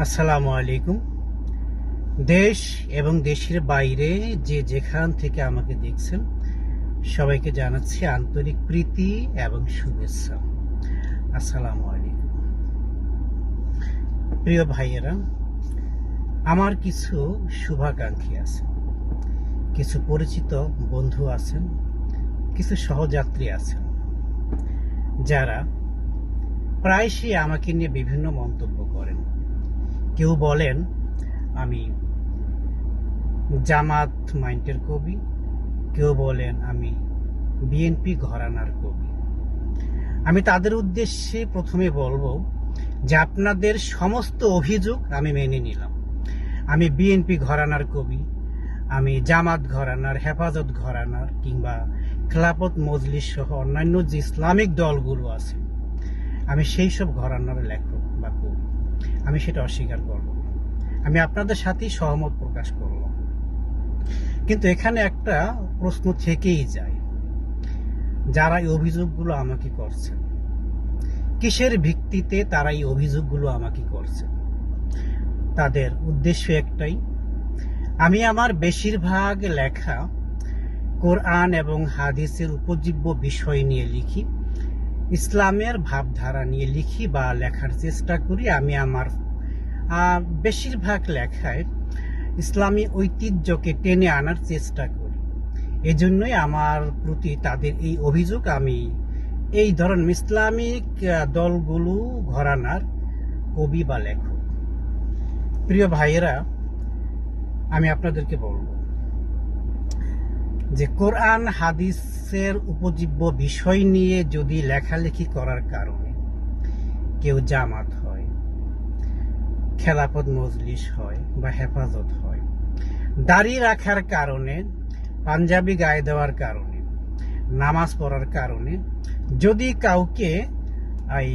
আসসালামু আলাইকুম। দেশ এবং দেশের বাইরে যে যেখান থেকে আমাকে দেখছেন, সবাইকে জানাচ্ছি আন্তরিক প্রীতি এবং শুভেচ্ছা। আসসালামু আলাইকুম। প্রিয় ভাইয়েরা, আমার কিছু শুভাকাঙ্ক্ষী আছে কিছু পরিচিত বন্ধু আছেন, কিছু সহযাত্রী আছেন, যারা প্রায়শই আমাকে নিয়ে বিভিন্ন মন্তব্য করেন। কেউ বলেন, আমি জামাত মাইন্ডের কবি। কেউ বলেন, আমি বিএনপি ঘরানার কবি। আমি তাদের উদ্দেশ্যে প্রথমে বলব যে আপনাদের সমস্ত অভিযোগ আমি মেনে নিলাম। আমি বিএনপি ঘরানার কবি, আমি জামাত ঘরানার, হেফাজত ঘরানার কিংবা খেলাপত মজলিস সহ অন্যান্য যে ইসলামিক দলগুলো আছে, আমি সেই সব ঘরানার লেখক বা কবি। আমি সেটা অস্বীকার করব। আমি আপনাদের সাথেই সহমত প্রকাশ করলাম কিন্তু এখানে একটা প্রশ্ন থেকেই যায়। যারা এই অভিযোগগুলো আমাকে করছে কিসের ভিত্তিতে তারা এই অভিযোগগুলো আমাকে করছে তাদের উদ্দেশ্য একটাই, আমি আমার বেশিরভাগ লেখা কোরআন এবং হাদিসের উপজীব্য বিষয় নিয়ে লিখি। ইসলামের ভাবধারা নিয়ে লিখি বা লেখার চেষ্টা করি আমি আমার বেশিরভাগ লেখায় ইসলামী ঐতিহ্যকে টেনে আনার চেষ্টা করি। এজন্যই আমার প্রতি তাদের এই অভিযোগ আমি এই ধরনের ইসলামিক দলগুলো ঘরানার কবি বা লেখক। প্রিয় ভাইয়েরা, আমি আপনাদেরকে বলব যে কোরআন হাদিসের উপজীব্য বিষয় নিয়ে যদি লেখালেখি করার কারণে কেউ জামাত হয় খেলাপদ মজলিস হয় বা হেফাজত হয়, দাড়ি রাখার কারণে, পাঞ্জাবি গায়ে দেওয়ার কারণে, নামাজ পড়ার কারণে যদি কাউকে এই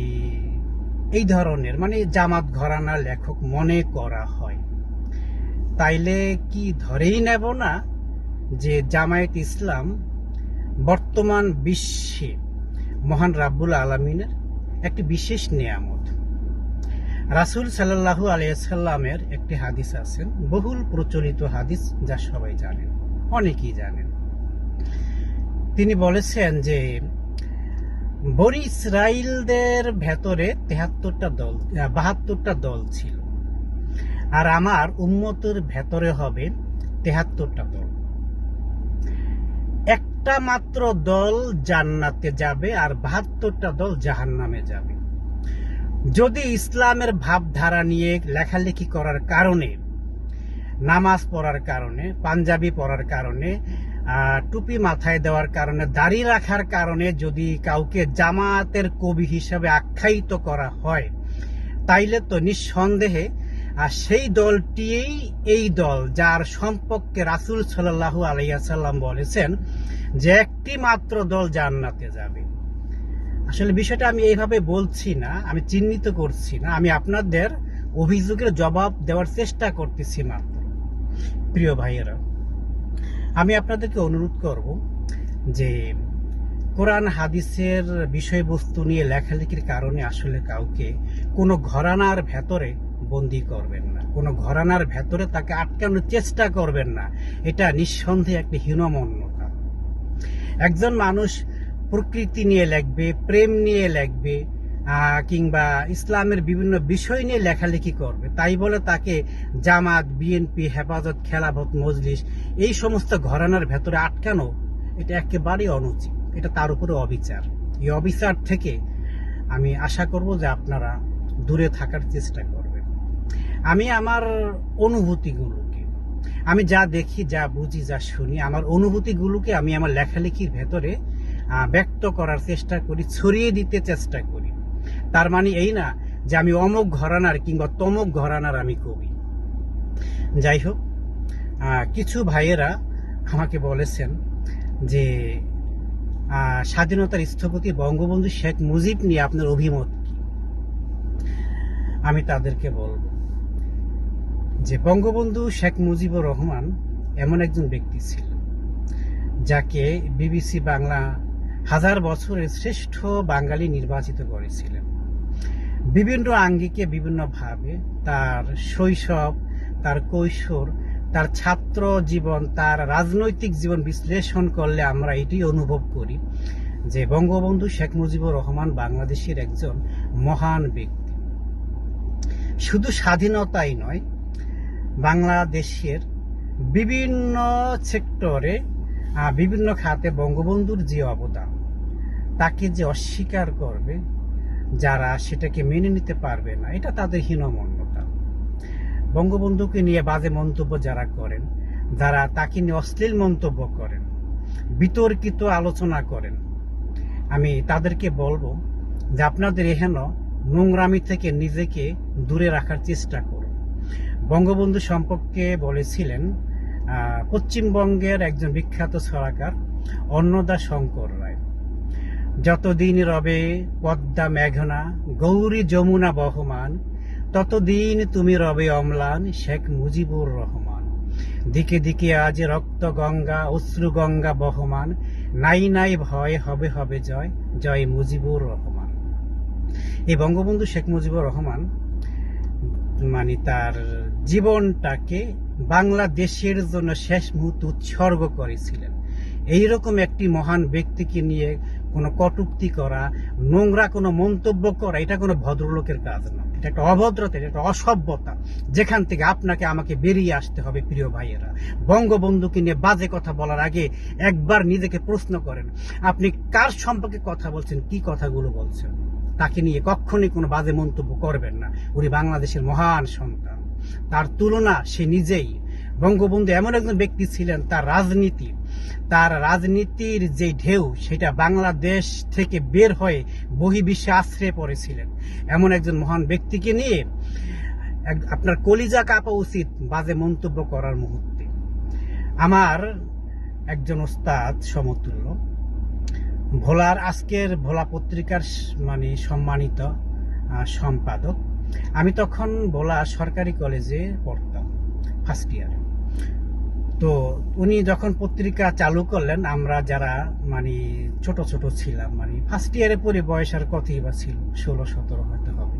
এই ধরনের মানে জামাত ঘরানা লেখক মনে করা হয়, তাইলে কি ধরেই নেব না যে জামায়াত ইসলাম বর্তমান বিশ্বে মহান রাব্বুল আলমিনের একটি বিশেষ নিয়ামত। রাসুল সাল্লাহু আলিয়াল্লামের একটি হাদিস আছেন বহুল প্রচলিত হাদিস যা সবাই জানেন, অনেকেই জানেন। তিনি বলেছেন যে, বনি ইসরায়েলদের ভেতরে তেহাত্তরটা দল বাহাত্তরটা দল ছিল। আর আমার উম্মতের ভেতরে হবে তেহাত্তরটা দল। একটা মাত্র দল জান্নাতে যাবে আর বাহাত্তরটা দল জাহান্নামে যাবে। যদি ইসলামের ভাবধারা নিয়ে লেখালেখি করার কারণে, নামাজ পড়ার কারণে, পাঞ্জাবি পড়ার কারণে টুপি মাথায় দেওয়ার কারণে, দাড়ি রাখার কারণে যদি কাউকে জামাতের কবি হিসাবে আখ্যায়িত করা হয়, তাইলে তো নিঃসন্দেহে আর সেই দলটিই এই দল যার সম্পর্কে রাসুল সাল্লাহু আলাইসাল্লাম বলেছেন যে একটি মাত্র দল জান্নাতে যাবে। আসলে বিষয়টা আমি এইভাবে বলছি না, আমি চিহ্নিত করছি না, আমি আপনাদের অভিযোগের জবাব দেওয়ার চেষ্টা করতেছি মাত্র। প্রিয় ভাইয়েরা, আমি আপনাদেরকে অনুরোধ করব যে কোরআন হাদিসের বিষয়বস্তু নিয়ে লেখালেখির কারণে আসলে কাউকে কোনো ঘরানার ভেতরে বন্দি করবেন না। কোনো ঘরানার ভেতরে তাকে আটকানোর চেষ্টা করবেন না। এটা নিঃসন্দেহে একটি হীনমন্যতা একজন মানুষ প্রকৃতি নিয়ে লিখবে, প্রেম নিয়ে লিখবে কিংবা ইসলামের বিভিন্ন বিষয় নিয়ে লেখালেখি করবে। তাই বলে তাকে জামাত বিএনপি হেফাজত, খেলাফত, মজলিস এই সমস্ত ঘরানার ভেতরে আটকানো, এটা একেবারেই অনুচিত। এটা তার উপরে অবিচার। এই অবিচার থেকে আমি আশা করব যে আপনারা দূরে থাকার চেষ্টা করবেন আমি আমার অনুভূতিগুলোকে, আমি যা দেখি, যা বুঝি, যা শুনি, আমার অনুভূতিগুলোকে আমি আমার লেখালেখির ভেতরে ব্যক্ত করার চেষ্টা করি, ছড়িয়ে দিতে চেষ্টা করি। তার মানে এই না যে আমি অমুক ঘরানার কিংবা তমুক ঘরানার আমি কবি। যাই হোক কিছু ভাইয়েরা আমাকে বলেছেন যে স্বাধীনতার স্থপতি বঙ্গবন্ধু শেখ মুজিব নিয়ে আপনার অভিমত কি? আমি তাদেরকে বলব। যে বঙ্গবন্ধু শেখ মুজিবুর রহমান এমন একজন ব্যক্তি ছিল যাকে বিবিসি বাংলা হাজার বছরের শ্রেষ্ঠ বাঙালি নির্বাচিত করেছিলেন। বিভিন্ন আঙ্গিকে বিভিন্নভাবে তার শৈশব, তার কৈশোর, তার ছাত্র জীবন, তার রাজনৈতিক জীবন বিশ্লেষণ করলে আমরা এটি অনুভব করি যে বঙ্গবন্ধু শেখ মুজিবুর রহমান বাংলাদেশের একজন মহান ব্যক্তি। শুধু স্বাধীনতাই নয় বাংলাদেশের বিভিন্ন সেক্টরে বিভিন্ন খাতে বঙ্গবন্ধুর যে অবদান, তাকে যে অস্বীকার করবে, যারা সেটাকে মেনে নিতে পারবে না, এটা তাদের হীনমন্যতা। বঙ্গবন্ধুকে নিয়ে বাজে মন্তব্য যারা করেন, যারা তাকে নিয়ে অশ্লীল মন্তব্য করেন, বিতর্কিত আলোচনা করেন, আমি তাদেরকে বলব যে আপনাদের এহেন নোংরামি থেকে নিজেকে দূরে রাখার চেষ্টা করুন। বঙ্গবন্ধু সম্পর্কে বলেছিলেন পশ্চিমবঙ্গের একজন বিখ্যাত ছড়াকার অন্নদা শঙ্কর রায়। যতদিন রবে পদ্মা মেঘনা, গৌরী যমুনা বহমান, ততদিন তুমি রবে অম্লান, শেখ মুজিবুর রহমান। দিকে দিকে আজ রক্ত গঙ্গা, অশ্রু গঙ্গা বহমান, নাই নাই ভয়, হবে হবে জয় জয় মুজিবুর রহমান। এই বঙ্গবন্ধু শেখ মুজিবুর রহমান মানে তার জীবনটাকে বাংলাদেশের জন্য শেষ মুহূর্তে উৎসর্গ করেছিলেন। এইরকম একটি মহান ব্যক্তিকে নিয়ে কোনো কটুক্তি করা, নোংরা কোনো মন্তব্য করা, এটা কোনো ভদ্রলোকের কাজ না। এটা একটা অভদ্রতা, এটা একটা অসভ্যতা। যেখান থেকে আপনাকে, আমাকে বেরিয়ে আসতে হবে, প্রিয় ভাইয়েরা। বঙ্গবন্ধুকে নিয়ে বাজে কথা বলার আগে একবার নিজেকে প্রশ্ন করেন, আপনি কার সম্পর্কে কথা বলছেন? কি কথাগুলো বলছেন? তাকে নিয়ে কখনই কোনো বাজে মন্তব্য করবেন না। উনি বাংলাদেশের মহান সন্তান। তার তুলনা সে নিজেই। বঙ্গবন্ধু এমন একজন ব্যক্তি ছিলেন, তার রাজনীতি। তার রাজনীতির যে ঢেউ, সেটা বাংলাদেশ থেকে বের হয়ে বহির্বিশ্বে আশ্রয় পড়েছিলেন। এমন একজন মহান ব্যক্তিকে নিয়ে আপনার কলিজা কাঁপা উচিত বাজে মন্তব্য করার মুহূর্তে। আমার একজন ওস্তাদ সমতুল্য। ভোলার আজকের ভোলা পত্রিকার মানে সম্মানিত সম্পাদক। আমি তখন ভোলা সরকারি কলেজে পড়তাম ফার্স্ট ইয়ারে তো উনি যখন পত্রিকা চালু করলেন, আমরা যারা মানে ছোট ছোট ছিলাম মানে ফার্স্ট ইয়ারে পরে বয়স আর কতই বা ছিল, ষোলো সতেরো হয়তো হবে।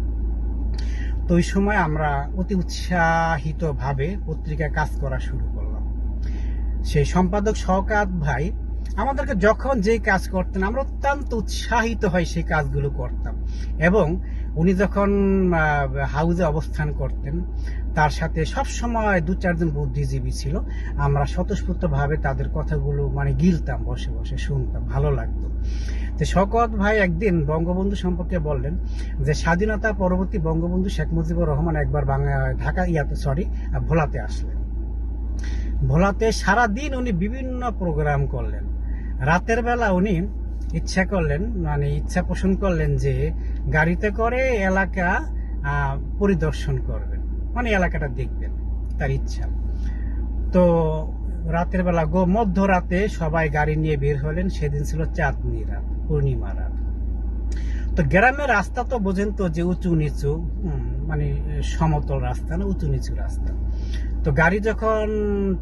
তো ওই সময় আমরা অতি উৎসাহিত ভাবে পত্রিকায় কাজ করা শুরু করলাম। সেই সম্পাদক শওকাত ভাই আমাদেরকে যখন যে কাজ করতেন, আমরা অত্যন্ত উৎসাহিত হয়ে সেই কাজগুলো করতাম। এবং উনি যখন হাউজে অবস্থান করতেন, তার সাথে সব সময় দু চারজন বুদ্ধিজীবী ছিল। আমরা স্বতঃস্ফূর্ত ভাবে তাদের কথাগুলো মানে গিলতাম, বসে বসে শুনতাম, ভালো লাগতো। তো শকত ভাই একদিন বঙ্গবন্ধু সম্পর্কে বললেন যে, স্বাধীনতা পরবর্তী বঙ্গবন্ধু শেখ মুজিবুর রহমান একবার বাংলা, ঢাকা ইয়াতে সরি, ভোলাতে আসলেন। ভোলাতে সারা দিন উনি বিভিন্ন প্রোগ্রাম করলেন। রাতের বেলা উনি ইচ্ছা করলেন মানে ইচ্ছা পোষণ করলেন যে গাড়িতে করে এলাকা পরিদর্শন করবেন। মানে এলাকাটা দেখবেন, তার ইচ্ছা। তো রাতের বেলা গো, মধ্যরাতে সবাই গাড়ি নিয়ে বের হলেন, সেদিন ছিল চাঁদনি রাত, পূর্ণিমা রাত। তো গ্রামের রাস্তা তো বোঝেন তো যে উঁচু নিচু মানে সমতল রাস্তা না, উঁচু নিচু রাস্তা। তো গাড়ি যখন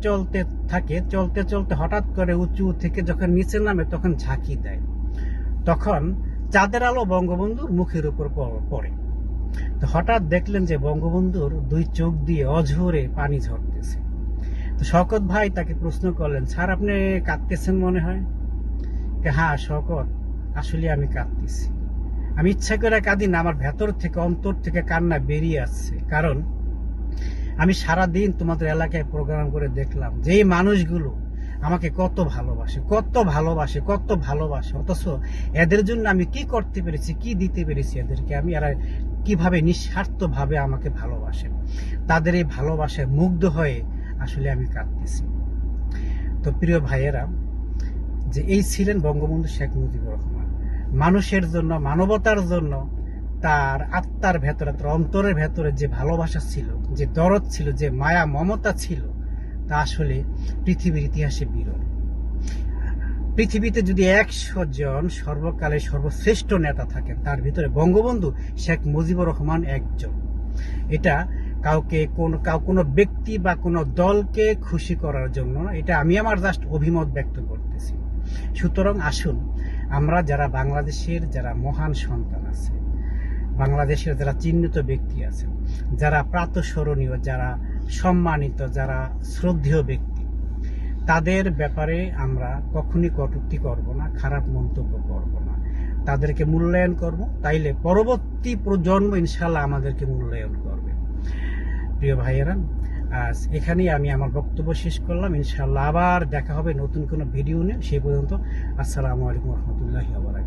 চলতে থাকে, চলতে চলতে হঠাৎ করে উঁচু থেকে যখন নিচে নামে, তখন ঝাঁকি দেয়। তখন চাঁদের আলো বঙ্গবন্ধুর মুখের উপর পড়ে। তো হঠাৎ দেখলেন যে বঙ্গবন্ধুর দুই চোখ দিয়ে অঝরে পানি ঝরতেছে। তো শকত ভাই তাকে প্রশ্ন করলেন, স্যার, আপনি কাঁদতেছেন মনে হয়? হ্যাঁ শকত, আসলে আমি কাঁদতেছি। আমি ইচ্ছা করে কাঁদি না, আমার ভেতর থেকে, অন্তর থেকে কান্না বেরিয়ে আসছে। কারণ আমি সারা দিন তোমাদের এলাকায় প্রোগ্রাম করে দেখলাম যে মানুষগুলো আমাকে কত ভালোবাসে কত ভালোবাসে কত ভালোবাসে। অথচ এদের জন্য আমি কি করতে পেরেছি, কি দিতে পেরেছি এদেরকে, আমি এরা কীভাবে নিঃস্বার্থ ভাবে আমাকে ভালোবাসে। তাদের এই ভালোবাসায় মুগ্ধ হয়ে আসলে আমি কাঁদতেছি। তো প্রিয় ভাইয়েরা, যে এই ছিলেন বঙ্গবন্ধু শেখ মুজিবুর রহমান। মানুষের জন্য, মানবতার জন্য তার আত্মার ভেতরে, তার অন্তরের ভেতরে যে ভালোবাসা ছিল, যে দরদ ছিল, যে মায়া, মমতা ছিল তা আসলে পৃথিবীর ইতিহাসে বিরল। পৃথিবীতে যদি একশো জন সর্বকালের সর্বশ্রেষ্ঠ নেতা থাকেন, তার ভিতরে বঙ্গবন্ধু শেখ মুজিবুর রহমান একজন। এটা কাউকে কোন, কাউ, কোনো ব্যক্তি বা কোনো দলকে খুশি করার জন্য এটা আমি আমার জাস্ট অভিমত ব্যক্ত করতেছি। সুতরাং আসুন, আমরা যারা বাংলাদেশের যারা মহান সন্তান আছে, বাংলাদেশের যারা চিহ্নিত ব্যক্তি আছেন, যারা প্রাতঃস্মরণীয়, যারা সম্মানিত যারা শ্রদ্ধেয় ব্যক্তি, তাদের ব্যাপারে আমরা কখনই কটূক্তি করব না, খারাপ মন্তব্য করব না। তাদেরকে মূল্যায়ন করব, তাইলে পরবর্তী প্রজন্ম ইনশাল্লাহ আমাদেরকে মূল্যায়ন করবে। প্রিয় ভাইয়েরা, আজ এখানেই আমি আমার বক্তব্য শেষ করলাম। ইনশাল্লাহ আবার দেখা হবে নতুন কোনো ভিডিও নিয়ে, সেই পর্যন্ত আসসালামু আলাইকুম রহমতুল্লাহি আবরাকাত